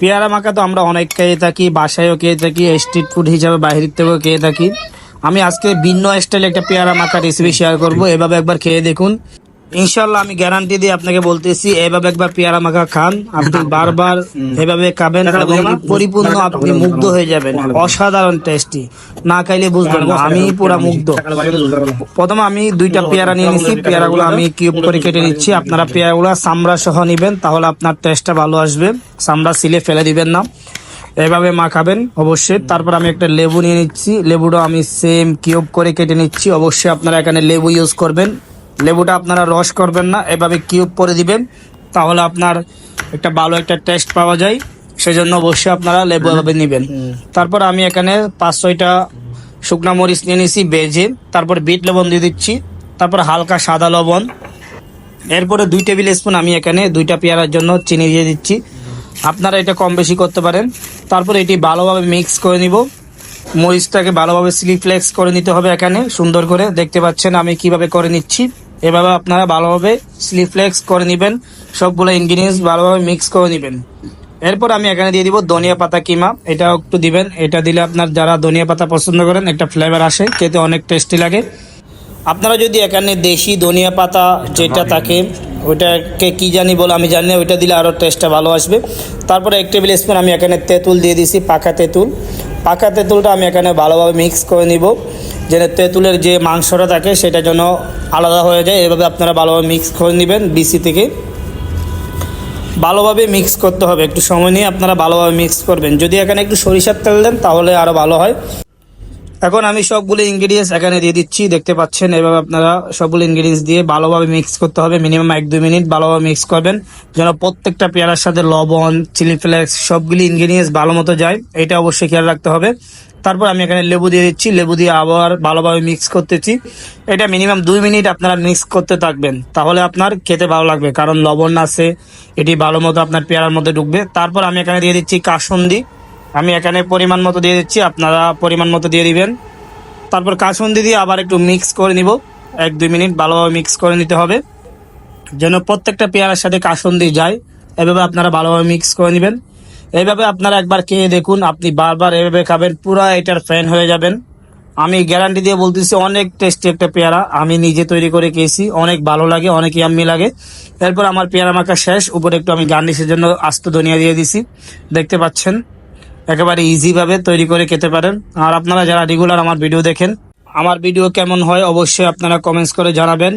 পেয়ারা মাখা তো আমরা অনেক খেয়ে থাকি, বাসায়ও খেয়ে থাকি স্ট্রিট ফুড হিসাবে বাইরের থেকেও খেয়ে থাকি। আমি আজকে ভিন্ন স্টাইলে একটা পেয়ারা মাখা রেসিপি শেয়ার করব, এভাবে একবার খেয়ে দেখুন। ইনশাল্লাহ আমি গ্যারান্টি দিয়ে আপনাকে বলতেছি এভাবে একবার পেয়ারা মাখা খান। আপনি বারবার এভাবে খাবেন এবং পরিপূর্ণ আপনি মুগ্ধ হয়ে যাবেন। অসাধারণ টেস্টি না খাইলে বুঝবেন না আমি পুরো মুগ্ধ। প্রথমে আমি দুইটা পেয়ারা নিয়ে নিচ্ছি পেয়ারাগুলো আমি কিউব করে কেটে নিচ্ছি। আপনারা পেয়ারাগুলো সামরা সহ নিবেন তাহলে আপনার টেস্টটা ভালো আসবে। সামরা সিলে ফেলে দিবেন না। এভাবে মাখাবেন অবশ্যই। তারপর আমি একটা লেবু নিয়ে নিচ্ছি। লেবুটা আমি সেম কিউব করে কেটে নিচ্ছি। অবশ্যই আপনারা এখানে লেবু ইউজ করবেন। লেবুটা আপনারা রস করবেন না এভাবে কিউব করে দিবেন তাহলে আপনার একটা ভালো একটা টেস্ট পাওয়া যায়। সেজন্য অবশ্যই আপনারা লেবু এভাবে নেবেন। তারপর আমি এখানে পাঁচ ছয়টা শুকনা মরিচ নিয়ে নিয়েছি বেজে তারপর বিট লবণ দিয়ে দিচ্ছি তারপর হালকা সাদা লবণ। এরপরে দুই টেবিল স্পুন আমি এখানে দুইটা পেয়ারার জন্য চিনি দিয়ে দিচ্ছি। আপনারা এটা কম বেশি করতে পারেন। তারপর এটি ভালোভাবে মিক্স করে নিব। মরিচটাকে ভালোভাবে স্লিফ্লেক্স করে নিতে হবে এখানে সুন্দর করে। দেখতে পাচ্ছেন আমি কীভাবে করে নিচ্ছি। এভাবে আপনারা ভালোভাবে স্লিফ্লেক্স করে নেবেন, সবগুলো ইনগ্রিডিয়েন্টস ভালোভাবে মিক্স করে নেবেন। এরপর আমি এখানে দিয়ে দিব ধনিয়া পাতা কিমা এটা একটু দিবেন। এটা দিলে আপনার যারা ধনিয়া পাতা পছন্দ করেন, একটা ফ্লেভার আসে, খেতে অনেক টেস্টি লাগে। আপনারা যদি এখানে দেশি ধনিয়া পাতা যেটা থাকে ওইটাকে কি জানি বলে আমি জানি না, ওইটা দিলে আরও টেস্টটা ভালো আসবে। তারপরে এক টেবিল স্পুন আমি এখানে তেঁতুল দিয়ে দিছি, পাকা তেঁতুল। পাকা তেঁতুলটা আমি এখানে ভালোভাবে মিক্স করে নিব। যেন তেঁতুলের যে মাংসটা থাকে সেটা যেন আলাদা হয়ে যায়। এভাবে আপনারা ভালোভাবে মিক্স করে নেবেন বিসি থেকে। ভালোভাবে মিক্স করতে হবে। একটু সময় নিয়ে আপনারা ভালোভাবে মিক্স করবেন। যদি এখানে একটু সরিষার তেল দেন তাহলে আরও ভালো হয়। এখন আমি সবগুলো ইনগ্রিডিয়েন্টস এখানে দিয়ে দিচ্ছি, দেখতে পাচ্ছেন, এভাবে আপনারা সবগুলো ইনগ্রিডিয়েন্টস দিয়ে ভালোভাবে মিক্স করতে হবে মিনিমাম এক দুই মিনিট ভালোভাবে মিক্স করবেন, যেন প্রত্যেকটা পেয়ারার সাথে লবণ চিলি ফ্লেক্স সবগুলি ইনগ্রিডিয়েন্টস ভালো মতো যায়, এটা অবশ্যই খেয়াল রাখতে হবে। তারপর আমি এখানে লেবু দিয়ে দিচ্ছি, লেবু দিয়ে আবার ভালোভাবে মিক্স করতেছি। এটা মিনিমাম দুই মিনিট আপনারা মিক্স করতে থাকবেন, তাহলে আপনার খেতে ভালো লাগবে, কারণ লবণ আছে, এটি ভালো মতো আপনার পেয়ারার মধ্যে ঢুকবে। তারপর আমি এখানে দিয়ে দিচ্ছি কাসুন্দি আমি এখানে পরিমাণ মতো দিয়ে দিচ্ছি, আপনারা পরিমাণ মতো দিয়ে দিবেন। তারপর কাসুন্দি দিয়ে আবার একটু মিক্স করে নিব। এক, দুই মিনিট ভালোভাবে মিক্স করে নিতে হবে। যেন প্রত্যেকটা পেয়ারার সাথে কাসুন্দি যায়, এভাবে আপনারা ভালোভাবে মিক্স করে নেবেন। এইভাবে আপনারা একবার খেয়ে দেখুন, আপনি বারবার এভাবে খাবেন, পুরো এটার ফ্যান হয়ে যাবেন। আমি গ্যারান্টি দিয়ে বলতেছি, অনেক টেস্টি একটা পেয়ারা আমি নিজে তৈরি করে খেয়েছি। অনেক ভালো লাগে, অনেক ইয়াম্মি লাগে। এরপর আমার পেয়ারা মাখা শেষ। উপরে একটু আমি গার্নিশের জন্য আস্ত ধনিয়া দিয়ে দিছি। দেখতে পাচ্ছেন? একেবারে ইজিভাবে তৈরি করে খেতে পারেন। আর আপনারা যারা রেগুলার আমার ভিডিও দেখেন, আমার ভিডিও কেমন হয় অবশ্যই আপনারা কমেন্টস করে জানাবেন।